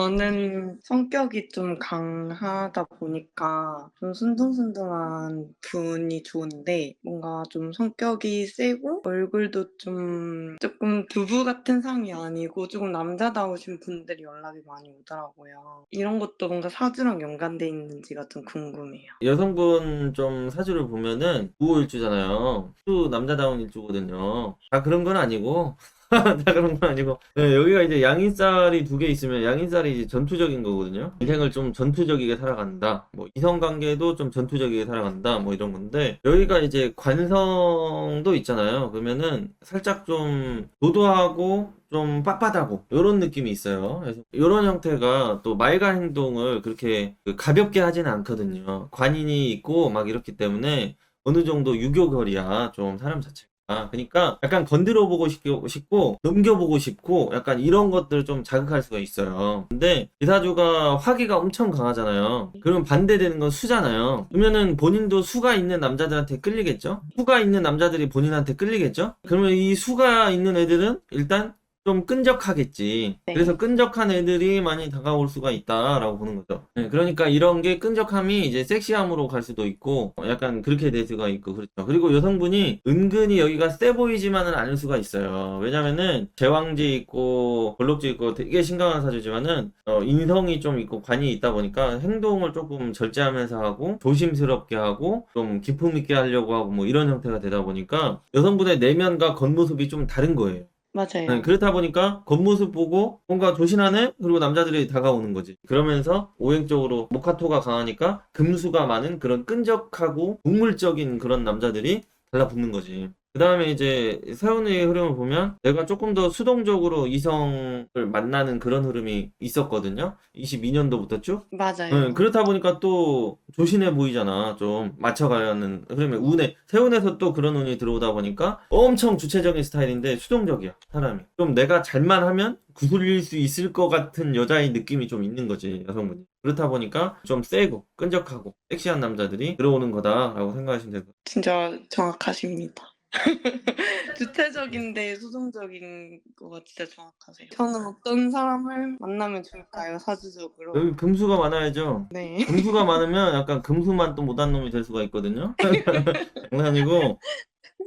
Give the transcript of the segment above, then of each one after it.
저는 성격이 좀 강하다 보니까 좀 순둥순둥한 분이 좋은데 뭔가 좀 성격이 세고 얼굴도 좀 조금 두부 같은 상이 아니고 조금 남자다우신 분들이 연락이 많이 오더라고요. 이런 것도 뭔가 사주랑 연관돼 있는지가 좀 궁금해요. 여성분 좀 사주를 보면은 우호일주잖아요. 수 남자다운 일주거든요. 다 그런 건 아니고 다 그런 건 아니고 네, 여기가 이제 양인살이 두 개 있으면 양인살이 이제 전투적인 거거든요. 인생을 좀 전투적이게 살아간다. 뭐 이성관계도 좀 전투적이게 살아간다. 뭐 이런 건데 여기가 이제 관성도 있잖아요. 그러면은 살짝 좀 도도하고 좀 빳빳하고 이런 느낌이 있어요. 그래서 이런 형태가 또 말과 행동을 그렇게 그 가볍게 하지는 않거든요. 관인이 있고 막 이렇기 때문에 어느 정도 유교결이야 좀 사람 자체가. 그러니까 약간 건드려 보고 싶고, 넘겨보고 싶고 약간 이런 것들을 좀 자극할 수가 있어요. 근데 이사주가 화기가 엄청 강하잖아요. 그러면 반대되는 건 수잖아요. 그러면은 본인도 수가 있는 남자들한테 끌리겠죠? 수가 있는 남자들이 본인한테 끌리겠죠? 그러면 이 수가 있는 애들은 일단 좀 끈적하겠지. 네. 그래서 끈적한 애들이 많이 다가올 수가 있다라고 보는 거죠. 네, 그러니까 이런 게 끈적함이 이제 섹시함으로 갈 수도 있고 어, 약간 그렇게 될 수가 있고 그렇죠. 그리고 여성분이 은근히 여기가 세 보이지만은 않을 수가 있어요. 왜냐면은 제왕지 있고 볼록지 있고 되게 심각한 사주지만은 어, 인성이 좀 있고 관이 있다 보니까 행동을 조금 절제하면서 하고 조심스럽게 하고 좀 기품 있게 하려고 하고 뭐 이런 형태가 되다 보니까 여성분의 내면과 겉모습이 좀 다른 거예요. 맞아요. 네, 그렇다 보니까 겉모습 보고 뭔가 조신하네? 그리고 남자들이 다가오는 거지. 그러면서 오행적으로 모카토가 강하니까 금수가 많은 그런 끈적하고 동물적인 그런 남자들이 달라붙는 거지. 그 다음에 이제 세운의 흐름을 보면 내가 조금 더 수동적으로 이성을 만나는 그런 흐름이 있었거든요. 22년도부터 쭉. 맞아요. 네, 그렇다 보니까 또 조신해 보이잖아. 좀 맞춰가야 하는 흐름에 운에 세운에서 또 그런 운이 들어오다 보니까 엄청 주체적인 스타일인데 수동적이야 사람이. 좀 내가 잘만 하면 구슬릴 수 있을 것 같은 여자의 느낌이 좀 있는 거지 여성분이. 그렇다 보니까 좀 세고 끈적하고 섹시한 남자들이 들어오는 거다라고 생각하시면 되고. 진짜 정확하십니다. 주체적인데 수동적인 거가 진짜 정확하세요. 저는 어떤 사람을 만나면 좋을까요, 사주적으로? 여기 금수가 많아야죠. 네. 금수가 많으면 약간 금수만 또 못한 놈이 될 수가 있거든요. 장난이고,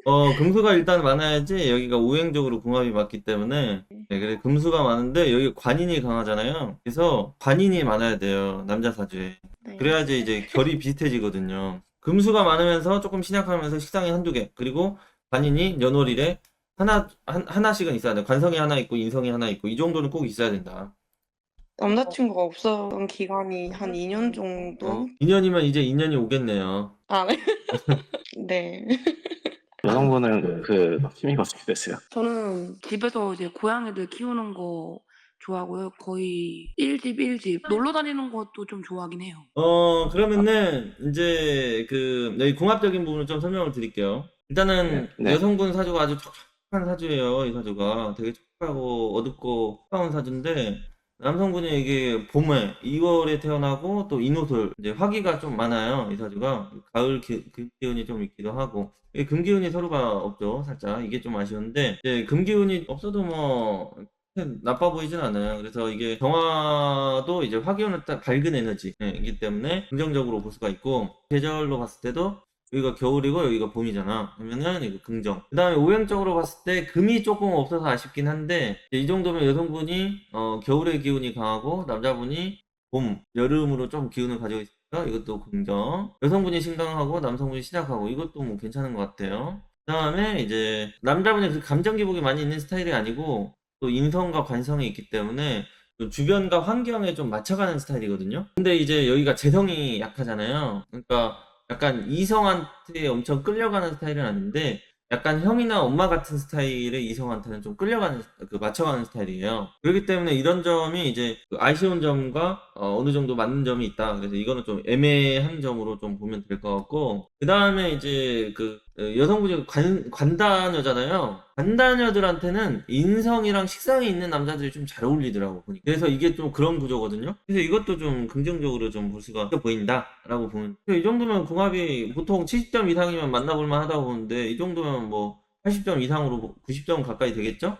어, 금수가 일단 많아야지 여기가 우행적으로 궁합이 맞기 때문에, 네, 그래, 금수가 많은데 여기 관인이 강하잖아요. 그래서 관인이 많아야 돼요. 남자 사주에. 네. 그래야지 이제 결이 비슷해지거든요. 금수가 많으면서 조금 신약하면서 식상이 한두 개. 그리고 관인이 연월일에 하나, 한, 하나씩은 있어야 돼. 관성이 하나 있고 인성이 하나 있고 이 정도는 꼭 있어야 된다. 남자친구가 없었던 기간이 한 2년 정도? 어, 2년이면 이제 2년이 오겠네요. 아, 네. 네. 여성분은 그 취미가 어떻게 되세요? 저는 집에서 이제 고양이들 키우는 거 좋아하고요. 거의 1집 1집 놀러 다니는 것도 좀 좋아하긴 해요. 어, 그러면은, 이제, 그, 여기 궁합적인 부분을 좀 설명을 드릴게요. 일단은, 네, 네. 여성분 사주가 아주 촉촉한 사주예요, 이 사주가. 되게 촉촉하고 어둡고 차가운 사주인데, 남성분이 이게 봄에 2월에 태어나고 또 인호술, 이제 화기가 좀 많아요, 이 사주가. 가을 기, 금기운이 좀 있기도 하고. 이 금기운이 서로가 없죠, 살짝. 이게 좀 아쉬운데, 이제 금기운이 없어도 뭐, 나빠 보이진 않아요. 그래서 이게 정화도 이제 화기운을 딱 밝은 에너지이기 때문에 긍정적으로 볼 수가 있고 계절로 봤을 때도 여기가 겨울이고 여기가 봄이잖아. 그러면은 이거 긍정. 그 다음에 오행적으로 봤을 때 금이 조금 없어서 아쉽긴 한데 이 정도면 여성분이 어, 겨울의 기운이 강하고 남자분이 봄, 여름으로 좀 기운을 가지고 있으니까 이것도 긍정. 여성분이 신강하고 남성분이 시작하고 이것도 뭐 괜찮은 것 같아요. 그 다음에 이제 남자분이 그 감정 기복이 많이 있는 스타일이 아니고 또 인성과 관성이 있기 때문에 또 주변과 환경에 좀 맞춰가는 스타일이거든요. 근데 이제 여기가 재성이 약하잖아요. 그러니까 약간 이성한테 엄청 끌려가는 스타일은 아닌데 약간 형이나 엄마 같은 스타일의 이성한테는 좀 끌려가는 그 맞춰가는 스타일이에요. 그렇기 때문에 이런 점이 이제 그 아쉬운 점과 어, 느 정도 맞는 점이 있다. 그래서 이거는 좀 애매한 점으로 좀 보면 될 것 같고 그 다음에 이제 그 어, 여성분이 관, 관다녀잖아요. 관다녀들한테는 인성이랑 식상이 있는 남자들이 좀 잘 어울리더라고 보니까. 그래서 이게 좀 그런 구조거든요. 그래서 이것도 좀 긍정적으로 좀 볼 수가 있어 보인다라고 보면 이 정도면 궁합이 보통 70점 이상이면 만나볼만 하다고 보는데 이 정도면 뭐 80점 이상으로 90점 가까이 되겠죠?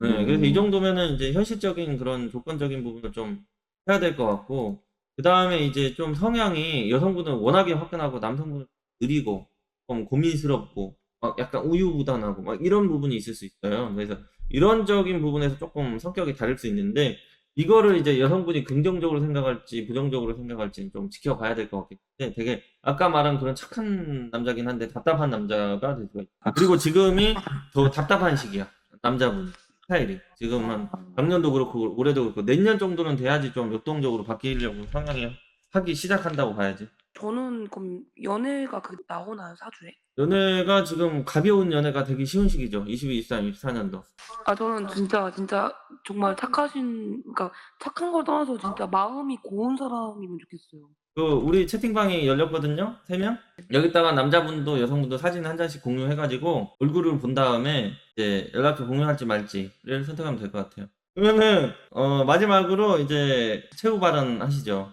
네, 그래서 이 정도면은 이제 현실적인 그런 조건적인 부분을 좀 해야 될 것 같고 그 다음에 이제 좀 성향이 여성분은 워낙에 화끈하고 남성분은 느리고 좀 고민스럽고 막 약간 우유부단하고 막 이런 부분이 있을 수 있어요. 그래서 이런적인 부분에서 조금 성격이 다를 수 있는데 이거를 이제 여성분이 긍정적으로 생각할지 부정적으로 생각할지 좀 지켜봐야 될 것 같기 때문에 되게 아까 말한 그런 착한 남자긴 한데 답답한 남자가 될 수가 있다. 그리고 지금이 더 답답한 시기야. 남자분 스타일이 지금 한 작년도 그렇고 올해도 그렇고 내년 정도는 돼야지 좀 역동적으로 바뀌려고 성향이 하기 시작한다고 봐야지. 저는 그럼 연애가 그 나오나요 사주에? 연애가 지금 가벼운 연애가 되기 쉬운 시기죠. 22, 23, 24년도. 아 저는 진짜 진짜 정말 착하신 그러니까 착한 걸 떠나서 진짜 마음이 고운 사람이면 좋겠어요. 그 우리 채팅방이 열렸거든요. 세 명. 여기다가 남자분도 여성분도 사진 한 장씩 공유해가지고 얼굴을 본 다음에 이제 연락처 공유할지 말지를 선택하면 될 것 같아요. 그러면은 어, 마지막으로 이제 최후 발언 하시죠.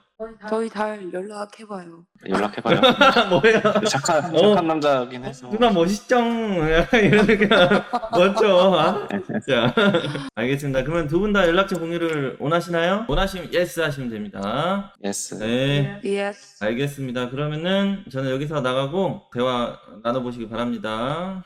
저희 잘 연락해봐요. 연락해봐요. 뭐야? 착한 어. 착한 남자긴 해서. 누나 멋있죠? 이런 느낌 멋져 아? 자 알겠습니다 그러면 두 분 다 연락처 공유를 원하시나요? 원하시면 예스 하시면 됩니다 예스. 네 예스. 알겠습니다 그러면은 저는 여기서 나가고 대화 나눠보시기 바랍니다